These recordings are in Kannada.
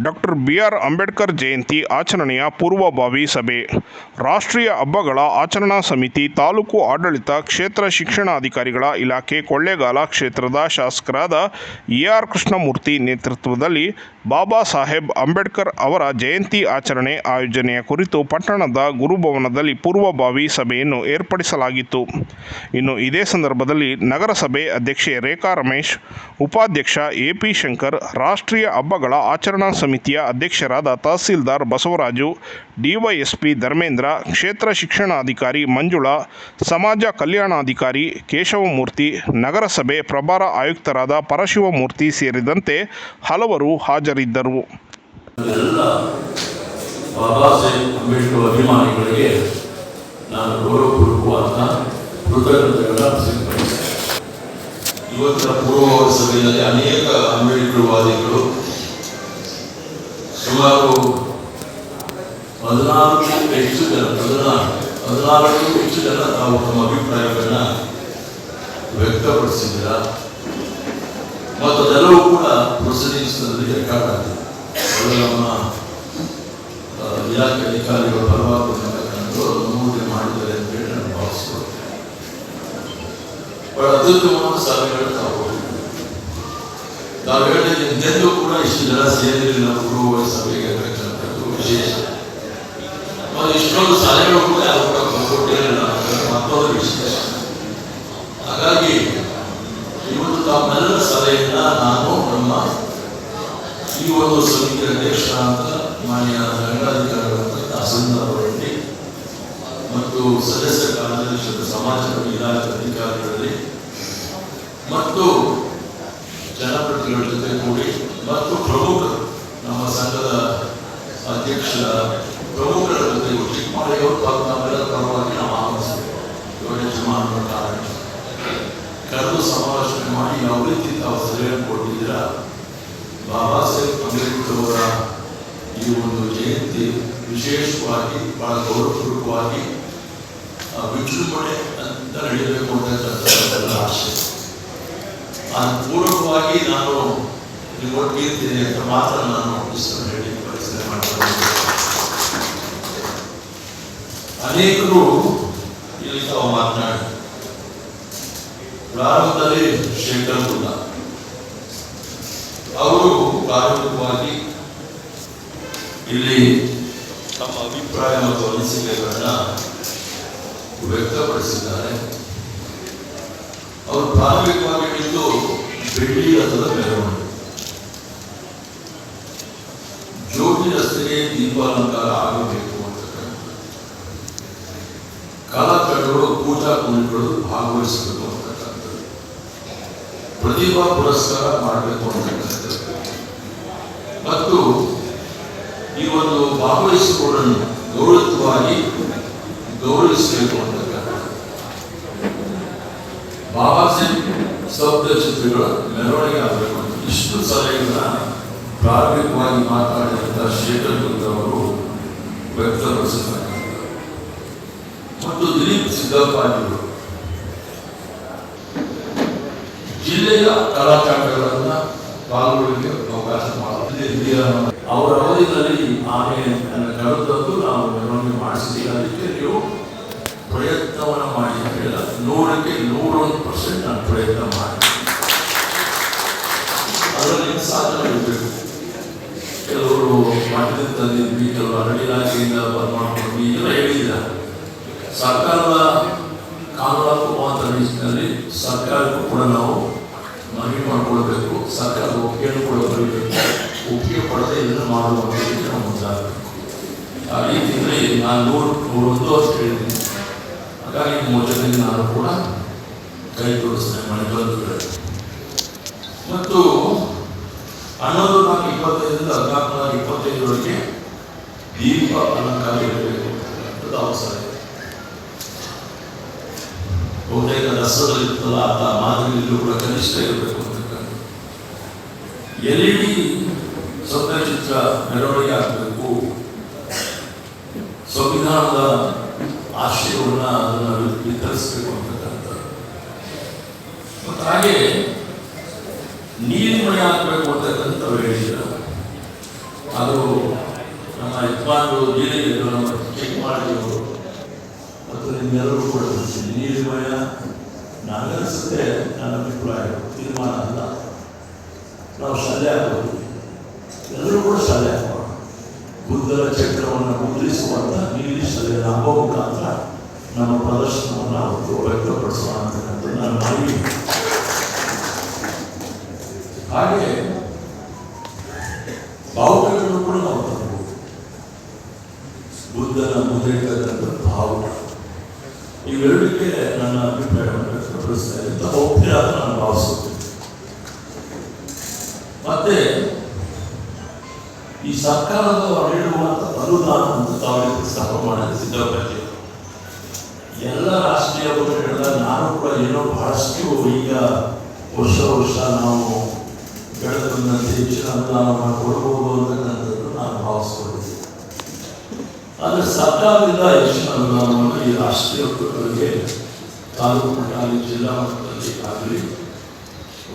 Doctor B R Ambedkar Jayanti ಆಚರಣೆಯ ಪೂರ್ವಭಾವಿ ಸಭೆ. ರಾಷ್ಟ್ರೀಯ ಹಬ್ಬಗಳ ಆಚರಣಾ ಸಮಿತಿ ತಾಲೂಕು ಆಡಳಿತ ಕ್ಷೇತ್ರ ಶಿಕ್ಷಣಾಧಿಕಾರಿಗಳ ಇಲಾಖೆ ಕೊಳ್ಳೇಗಾಲ ಕ್ಷೇತ್ರದ ಶಾಸಕರಾದ ಎ ಆರ್ ಕೃಷ್ಣಮೂರ್ತಿ ನೇತೃತ್ವದಲ್ಲಿ ಬಾಬಾ ಸಾಹೇಬ್ ಅಂಬೇಡ್ಕರ್ ಅವರ ಜಯಂತಿ ಆಚರಣೆ ಆಯೋಜನೆಯ ಕುರಿತು ಪಟ್ಟಣದ ಗುರುಭವನದಲ್ಲಿ ಪೂರ್ವಭಾವಿ ಸಭೆಯನ್ನು ಏರ್ಪಡಿಸಲಾಗಿತ್ತು. ಇನ್ನು ಇದೇ ಸಂದರ್ಭದಲ್ಲಿ ನಗರಸಭೆ ಅಧ್ಯಕ್ಷೆ ರೇಖಾ ರಮೇಶ್, ಉಪಾಧ್ಯಕ್ಷ ಎ ಪಿ ಶಂಕರ್, ರಾಷ್ಟ್ರೀಯ ಹಬ್ಬಗಳ ಆಚರಣಾ ಸಮಿತಿಯ ಅಧ್ಯಕ್ಷರಾದ ತಹಸೀಲ್ದಾರ್ ಬಸವರಾಜು, ಡಿವೈಎಸ್ಪಿ ಧರ್ಮೇಂದ್ರ, ಕ್ಷೇತ್ರ ಶಿಕ್ಷಣಾಧಿಕಾರಿ ಮಂಜುಳಾ, ಸಮಾಜ ಕಲ್ಯಾಣಾಧಿಕಾರಿ ಕೇಶವಮೂರ್ತಿ, ನಗರಸಭೆ ಪ್ರಭಾರ ಆಯುಕ್ತರಾದ ಪರಶಿವಮೂರ್ತಿ ಸೇರಿದಂತೆ ಹಲವರು ಹಾಜರಿದ್ದರು. ಇವತ್ತಿನ ಪೂರ್ವ ಸಭೆಯಲ್ಲಿ ಅನೇಕ ಅಂಬೇಡ್ಕರ್ ವಾದಿಗಳು ಸುಮಾರು ಹದಿನಾಲ್ಕು ಹೆಚ್ಚು ಜನ ಹದಿನಾಲ್ಕು ಹೆಚ್ಚು ಜನ ತಾವು ತಮ್ಮ ಅಭಿಪ್ರಾಯಗಳನ್ನು ವ್ಯಕ್ತಪಡಿಸಿದ್ದೀರ? ಮತ್ತು ಅದೆಲ್ಲವೂ ಕೂಡ ಪ್ರೊಸೀಡಿಂಗ್ಸ್ನಲ್ಲಿ ರೆಕಾರ್ಡ್ ಆಗಿದೆ. ನಮ್ಮ ಇಲಾಖೆ ಅಧಿಕಾರಿಗಳು ಪರವಾಗಿ ನಮೂದಿ ಮಾಡಿದ್ದಾರೆ ಅಂತ ನಾನು ಭಾವಿಸ್ಕೊಳ್ತೇನೆ. ಬಹಳ ಅತ್ಯುತ್ತಮವಾದ ಸಭೆಗಳು ತಾವು ನಾವು ಹೇಳಿದ ಹಿಂದೆಂದೂ ಕೂಡ ಇಷ್ಟು ಜನ ಸೇರಿರಲಿಲ್ಲ ಗುರುಗಳ ಸಭೆಗೆ ಅಂತಕ್ಕಂಥದ್ದು ವಿಶೇಷ. ಮತ್ತು ಇಷ್ಟೊಂದು ಸಲಹೆಗಳು ಕೂಡ ಅವರು ಕೊಟ್ಟಿರಲಿಲ್ಲ ಮತ್ತೊಂದು ವಿಶೇಷ. ಹಾಗಾಗಿ ಇವತ್ತು ತಮ್ಮೆಲ್ಲರ ಸಲಹೆಯನ್ನ ನಾನು, ನಮ್ಮ ಈ ಒಂದು ಸಮಿತಿಯ ಅಂತ ಮಾನ್ಯ ದಂಡಾಧಿಕಾರಿಗಳಂತ ತಹಸೀಲ್ದಾರರಲ್ಲಿ ಮತ್ತು ಸದಸ್ಯ ಕಾರ್ಯದರ್ಶಿ ಸಮಾಜ ಇಲಾಖೆ ಅಧಿಕಾರಿಗಳಲ್ಲಿ ಮತ್ತು ಜನಪ್ರತಿನಿಧಿಗಳ ಜೊತೆ ಕೂಡಿ ಮತ್ತು ಪ್ರಮುಖರು ನಮ್ಮ ಸಂಘದ ಅಧ್ಯಕ್ಷ ಪ್ರಮುಖರ ಜೊತೆ ಮಾಡಿ ಅವರು ನಮ್ಮೆಲ್ಲರ ಪರವಾಗಿ ನಾವು ಆಹ್ವಾನಿಸ್ತೇವೆ ಇವರ ಯಜಮಾನರ ಕಾರಣ ಕರೆದು ಸಮಾಲೋಚನೆ ಮಾಡಿ ಯಾವ ರೀತಿ ತಾವು ಸಲಹೆಯನ್ನು ಕೊಟ್ಟಿದ್ದೀರಾ? ಬಾಬಾ ಸಾಹೇಬ್ ಅಂಬೇಡ್ಕರ್ ಅವರ ಈ ಒಂದು ಜಯಂತಿ ವಿಶೇಷವಾಗಿ, ಬಹಳ ಗೌರವಪೂರ್ವಕವಾಗಿ ವಿಜೃಂಭಣೆ ಅಂತ ನಡೀಬೇಕು ಅಂತಕ್ಕಂಥ ನನ್ನ ಆಶೆ. ಪೂರ್ವಕವಾಗಿ ನಾನು ನೀವು ಒಟ್ಟಿರ್ತೀನಿ ಅಂತ ಮಾತ್ರ ನಾನು ಹೇಳಿ ಪರಿಸರ ಮಾಡ್ತೀನಿ ಅನೇಕರು ಇಲ್ಲಿ ತಾವು ಮಾತನಾಡಿ, ಪ್ರಾರಂಭದಲ್ಲಿ ಶೇಖರ್ ಗುಲ್ಲ ಅವರು ಪ್ರಾರಂಭಿಕವಾಗಿ ಇಲ್ಲಿ ತಮ್ಮ ಅಭಿಪ್ರಾಯ ಮತ್ತು ಅನಿಸಿಕೆಗಳನ್ನ ವ್ಯಕ್ತಪಡಿಸಿದ್ದಾರೆ. ಅವರು ಪ್ರಾರಂಭಿಕವಾಗಿ ಬೆಳ್ಳಿ ರಥದ ಮೆರವಣಿಗೆ ಜ್ಯೋತಿ ರಸ್ತೆಗೆ ದೀಪಾಲಂಕಾರ ಆಗಬೇಕು ಅಂತಕ್ಕಂಥ ಕಲಾಕಂಡಗಳು ಪೂಜಾ ಕುಂಡಗಳು ಭಾಗವಹಿಸಬೇಕು ಅಂತಕ್ಕಂಥದ್ದು ಪ್ರತಿಭಾ ಪುರಸ್ಕಾರ ಮಾಡಬೇಕು ಅಂತಕ್ಕಂಥದ್ದು ಮತ್ತು ಈ ಒಂದು ಭಾಗವಹಿಸಿಕೊಳ್ಳನ್ನು ಗೌರವವಾಗಿ ಗೌರವಿಸಬೇಕು ಅಂತಕ್ಕಂಥದ್ದು ಬಾಬಾ ಸಾಹೇಬ್ ಚಿತ್ರಗಳ, ಮೆರವಣಿಗೆ ಆಗಬೇಕು ಇಷ್ಟು ಸಲಹೆಗಳನ್ನ ಪ್ರಾರಂಭಿಕವಾಗಿ ಮಾತಾಡಿದಂಥ ಶೇಖರ್ ಗುಂದ್ ಅವರು ವ್ಯಕ್ತಪಡಿಸತಕ್ಕಂಥದ್ದು ಮತ್ತು ದಿಲೀಪ್ ಸಿದ್ದಪ್ಪಾಜಿಗಳು ಜಿಲ್ಲೆಯ ಕಲಾಕಾರಗಳನ್ನ ಪಾಲ್ಗೊಳ್ಳಲಿಕ್ಕೆ ಅವಕಾಶ ಮಾಡಿದೆ. ಅವರ ಅವಧಿಯಲ್ಲಿ ಆನೆಯನ್ನು ಕರೆದದ್ದು ನಾವು ಮೆರವಣಿಗೆ ಮಾಡಿಸಿದ್ದೀವಿ. ಅದಕ್ಕೆ ನೀವು ಪ್ರಯತ್ನವನ್ನು ಮಾಡಿ ಅಂತ ನೂರಕ್ಕೆ ನೂರೊಂದು ಪರ್ಸೆಂಟ್ ನಾನು ಪ್ರಯತ್ನ ಮಾಡಿ ಸಾಧನೆ ಕೆಲವರು ಮಠದಿಂದ ತಂದಿದ್ವಿ ಕೆಲವರು ಅರಣ್ಯ ಇಲಾಖೆಯಿಂದ ಮಾಡ್ಕೊಂಡ್ವಿ ಎಲ್ಲ ಹೇಳಿದ್ದಾರೆ ಸರ್ಕಾರದ ಕಾನೂನಾತ್ಮಕವಾದ ನಿಟ್ಟಿನಲ್ಲಿ ಸರ್ಕಾರಕ್ಕೂ ಕೂಡ ನಾವು ಮನವಿ ಮಾಡಿಕೊಳ್ಬೇಕು ಸರ್ಕಾರದ ಒಪ್ಪಿಗೆಯನ್ನು ಇದನ್ನು ನಾನು ಹಾಗಾಗಿ ನಾನು ಕೂಡ ಮನೆ ಮತ್ತು ಹನ್ನೊಂದು ನಾಲ್ಕು ಇಪ್ಪತ್ತೈದರಿಂದ ಹದಿನಾಲ್ಕು ನಾಲ್ಕು ಇಪ್ಪತ್ತೈದರವರೆಗೆ ದೀಪ ಅಲಂಕಾರ ಇರಬೇಕು ಅಂತ ಅವಸರ ಇದೆ. ಬಹುತೇಕ ರಸದಲ್ಲಿರ್ತಲ್ಲ ಅಂತ ಮಾದರಿಯಲ್ಲೂ ಕೂಡ ಕನಿಷ್ಠ ಇರಬೇಕು ಅಂತಕ್ಕಂಥ ಎಲ್ ಇ ಡಿ ಚಿತ್ರ ಮೆರವಣಿಗೆ ಆಗಬೇಕು. ಸಂವಿಧಾನದ ಆಶಯವನ್ನು ಅದನ್ನು ವಿತರಿಸಬೇಕು ಅಂತಕ್ಕಂಥ ಹಾಕಬೇಕು ಅಂತಕ್ಕಂಥ ಹೇಳಿದ್ರು. ಅದು ನಮ್ಮ ಯಜಮಾನರು ನೀರಿಗಿದ್ರು ನಮ್ಮ ಚೆಕ್ ಮಾಡಿದ್ರು ಮತ್ತು ನಿಮ್ಮೆಲ್ಲರೂ ಕೂಡ ನೀರಿಮಯ ನನಗನ್ಸುತ್ತೆ ನನ್ನ ಅಭಿಪ್ರಾಯ, ತೀರ್ಮಾನ ಅಲ್ಲ. ನಾವು ಸಲಹೆ ಆಗ್ಬೋದು. ಎಲ್ಲರೂ ಕೂಡ ಸಲಹೆ ಆಗೋಣ ಬುದ್ಧರ ಚಕ್ರವನ್ನು ಮುದ್ರಿಸುವಂಥ ನೀಲಿ ಸಲಹೆ ನಮ್ಮ ಮುಖಾಂತರ ನಮ್ಮ ಪ್ರದರ್ಶನವನ್ನು ಅವತ್ತು ವ್ಯಕ್ತಪಡಿಸೋಣ ನಾನು ಮಾಡಿ ಹಾಗೆ ಭಾವುಕಗಳನ್ನು ಕೂಡ ನಾವು ತರಬಹುದು ಬುದ್ಧನ ಮುದ್ರಿತಕ್ಕಂಥ ಭಾವುಕ. ಇವೆರಡಕ್ಕೆ ನನ್ನ ಅಭಿಪ್ರಾಯವನ್ನು ವ್ಯಕ್ತಪಡಿಸ್ತಾ ಇದ್ದ ಒಪ್ಪಿಗೆ ನಾನು ಭಾವಿಸುತ್ತೇನೆ. ಮತ್ತೆ ಈ ಸರ್ಕಾರದ ನೀಡುವಂಥ ಅನುದಾನ ಅಂತ ತಾವೇ ಪ್ರಸ್ತಾಪ ಮಾಡಲು ಸಿದ್ಧಪಡಿಸಿದೆ ಎಲ್ಲ ರಾಷ್ಟ್ರೀಯ ಹಬ್ಬಗಳಿಂದ ನಾನು ಕೂಡ ಏನೋ ಬಹಳಷ್ಟು ಈಗ ವರ್ಷ ವರ್ಷ ನಾವು ಬೆಳೆದು ಹೆಚ್ಚಿನ ಅನುದಾನವನ್ನು ಕೊಡಬಹುದು ಅಂತಕ್ಕಂಥದ್ದು ನಾನು ಭಾವಿಸ್ಕೊಂಡಿದ್ದೆ ಆದರೆ ಸರ್ಕಾರದಿಂದ ಹೆಚ್ಚಿನ ಅನುದಾನವನ್ನು ಈ ರಾಷ್ಟ್ರೀಯ ಹಬ್ಬಗಳಿಗೆ ತಾಲೂಕು ಮಟ್ಟ ಜಿಲ್ಲಾ ಮಟ್ಟದಲ್ಲಿ ಆಗಲಿ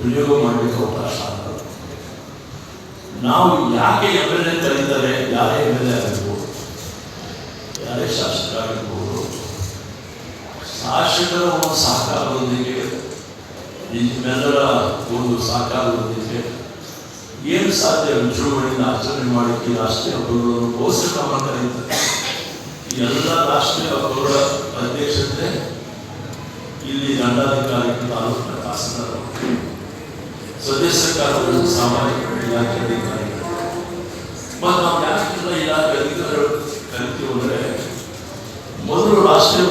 ಉದ್ಯೋಗ ಮಾಡಲಿಕ್ಕೆ ಅವಕಾಶ ಆಗಲ್ಲ ನಾವು ಯಾಕೆ ಎಂ ಎಲ್ ಎ ಕರೀತಾರೆ, ಯಾರೇ ಎಂ ಎಲ್ ಎ ಆಗಿರ್ಬೋದು, ಯಾರೇ ಶಾಸಕರಾಗಿರ್ಬೋದು, ಶಾಸಕರ ಒಂದು ಸಹಕಾರದೊಂದಿಗೆ ನಿಮ್ಮೆಲ್ಲರ ಒಂದು ಸಹಕಾರದೊಂದಿಗೆ ಏನು ಸಾಧ್ಯ? ವಿಜೃಂಭಣೆಯಿಂದ ಆಚರಣೆ ಮಾಡಲಿಕ್ಕೆ ಈ ರಾಷ್ಟ್ರೀಯ ಹಬ್ಬಗಳನ್ನು ಕರೀತಾರೆ ಈ ಎಲ್ಲ ರಾಷ್ಟ್ರೀಯ ಹಬ್ಬಗಳ ಅಧ್ಯಕ್ಷತೆ ಇಲ್ಲಿ ದಂಡಾಧಿಕಾರಿ ತಾಲೂಕಿನ ತಹಸೀಲ್ದಾರ್ ಸದಸ್ಯ ಕಾರ್ಯಗಳು ಸಾಮಾಜಿಕ ಇಲಾಖೆ ಅಧಿಕಾರಿಗಳು. ಮತ್ತು ನಾವು ಯಾಕೆಲ್ಲ ಇಲಾಖೆ ಅಧಿಕಾರಿಗಳು ಕರಿತೀವಿ ಅಂದರೆ, ಮೊದಲು ರಾಷ್ಟ್ರೀಯ